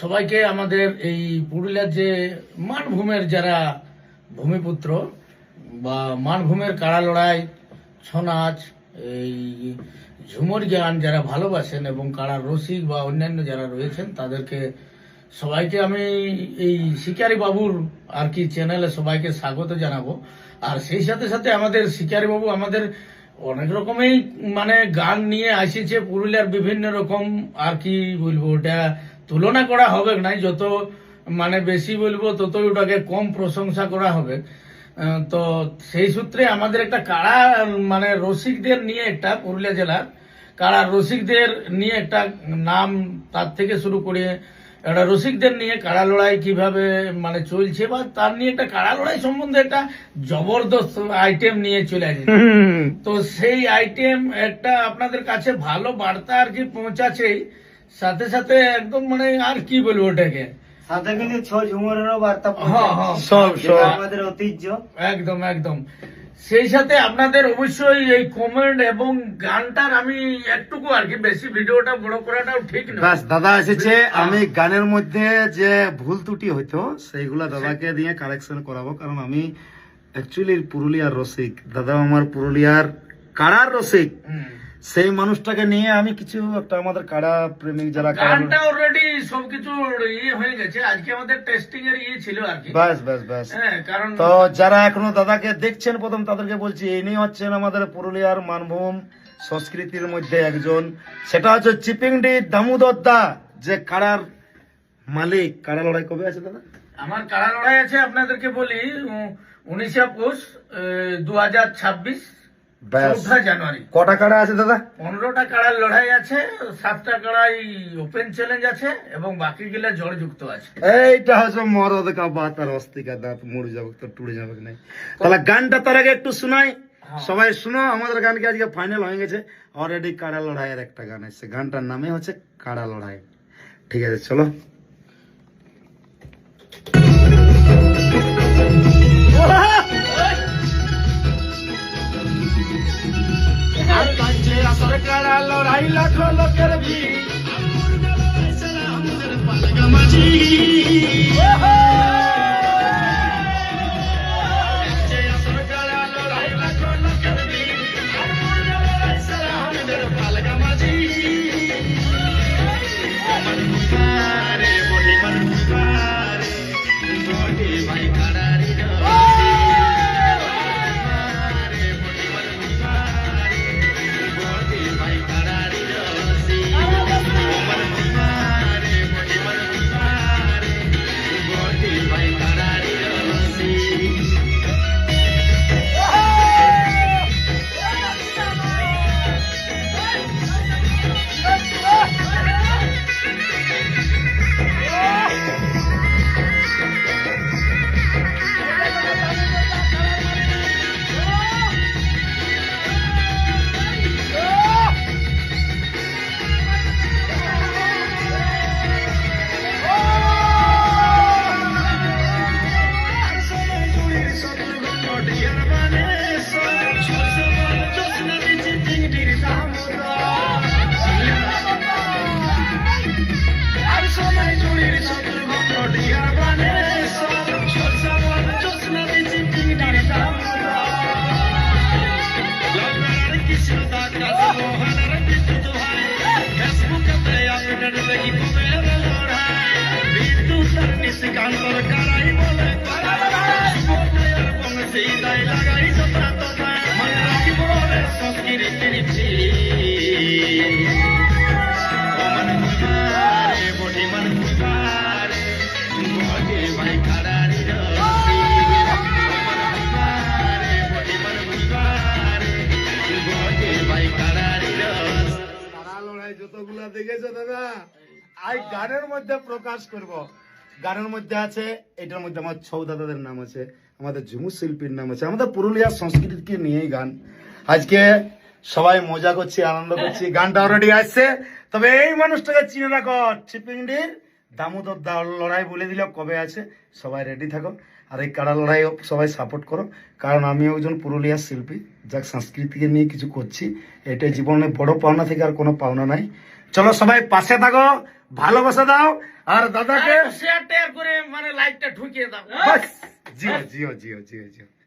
সবাইকে আমাদের এই পুরুলিয়ার যে মানভূমের যারা ভূমিপুত্র বা মানভূমের কাড়া লড়াই ছৌ নাচ এই ঝুমুর গান যারা ভালোবাসেন এবং কাড়ার রসিক বা অন্যান্য যারা রয়েছেন, তাদেরকে সবাইকে আমি এই শিকারি বাবুর আর কি চ্যানেলে সবাইকে স্বাগত জানাব। আর সেই সাথে সাথে আমাদের শিকারি বাবু আমাদের অনেক রকমই মানে গান নিয়ে আসিছে পুরুলিয়ার বিভিন্ন রকম আর কি বলব, ওটা তুলনা করা হবে না যত মানে বেশি বলব ততই ওটাকে কম প্রশংসা করা হবে। তো সেই সূত্রে আমাদের একটা কারা মানে রসিকদের নিয়ে একটা পুরুলিয়া জেলার কারা রসিকদের নিয়ে একটা নাম তার থেকে শুরু করে একটা রসিকদের নিয়ে কাড়া লড়াই কীভাবে মানে চলছে বা তার নিয়ে একটা কাড়া লড়াই সম্বন্ধে একটা জবরদস্ত আইটেম নিয়ে চলে আসছে তো সেই আইটেম একটা আপনাদের কাছে ভালো বার্তা আর কি পৌঁছাছেই সাথে সাথে একদম মানে আর কি বলব ওটাকে? সাথে কিন্তু ছ ঝুমুরেরও বার্তা হ্যাঁ, হ্যাঁ। সব সব। আমাদের ঐতিহ্য। একদম একদম। সেই সাথে আপনাদের অবশ্যই এই কমেন্ট এবং গানটার আমি একটুকু আর কি বেশি ভিডিওটা বড় করাটাও ঠিক না দাদা এসেছে। আমি গানের মধ্যে যে ভুল ত্রুটি হইতো সেইগুলা দাদাকে দিয়ে কারেকশন করাবো। কারণ আমি অ্যাকচুয়ালি পুরুলিয়ার রসিক। দাদা আমার পুরুলিয়ার কাড়ার রসিক। সেই মানুষটাকে নিয়ে আমি কিছু একটা আমাদের কারা প্রেমিক যারা গানটা অলরেডি সবকিছু ইয়ে হয়ে গেছে। আজকে আমাদের টেস্টিং এর ইয়ে ছিল আর কি। ব্যাস ব্যাস ব্যাস। হ্যাঁ কারণ তো যারা এখনও দাদাকে দেখছেন প্রথম তাদেরকে বলছি ইনি হচ্ছেন আমাদের পুরুলিয়ার মানভূম সংস্কৃতির মধ্যে একজন। সেটা হচ্ছে চিপিংডি দামোদর দা যে কাড়ার মালিক। কাড়া লড়াই কবে আছে দাদা? আমার কাড়া লড়াই আছে আপনাদেরকে বলি উনিশে পৌষ দু হাজার ছাব্বিশ। চৌঠা জানুয়ারি। কটা কাড়া আছে দাদা? পনেরোটা কাড়ার লড়াই আছে সাতটা কাড়াই ওপেন চ্যালেঞ্জ আছে এবং বাকি গুলা জড় যুক্ত আছে। এইটা হচ্ছে মরদ অস্তিকা দাঁত মরে যাবে তো টুড়ে যাবে নাই। তাহলে গানটা তার আগে একটু শোনাই। সবাই শুনো আমাদের গানকে আজকে ফাইনাল হয়ে গেছে। অলরেডি কাড়া লড়াইয়ের একটা গান আছে গানটার নামে হচ্ছে কাড়া লড়াই। ঠিক আছে চলো। কাড়া লড়াই লাখো লোকের ভিড়? কাড়া যতগুলা দেখেছ, দাদা? আই, গানের মধ্যে প্রকাশ করব। গানের মধ্যে আছে, এটার মধ্যে আমার ছৌ দাদাদের নাম আছে, আমাদের ঝুমু শিল্পীর নাম আছে, আমাদের পুরুলিয়ার সংস্কৃতিকে নিয়েই গান। আজকে সবাই মজা করছি, আনন্দ করছি, গানটা অলরেডি আসছে, তবে এই মানুষটাকে চিনে রাখো চিপিংডির দামোদর দা লড়াই বলে দিল কবে আছে সবাই রেডি থাকো। আর এই কাড়া লড়াই সবাই সাপোর্ট করো। কারণ আমি একজন পুরুলিয়ার শিল্পী যাক সংস্কৃতিকে নিয়ে কিছু করছি এটা জীবনে বড় পাওনা থেকে আর কোনো পাওনা নাই। চলো সবাই পাশে থাকো ভালোবাসা দাও আর দাদাকে শেয়ার টেয়ার করে মানে লাইকটা ঢুকিয়ে দাও। জিও জিও জিও জিও জিও।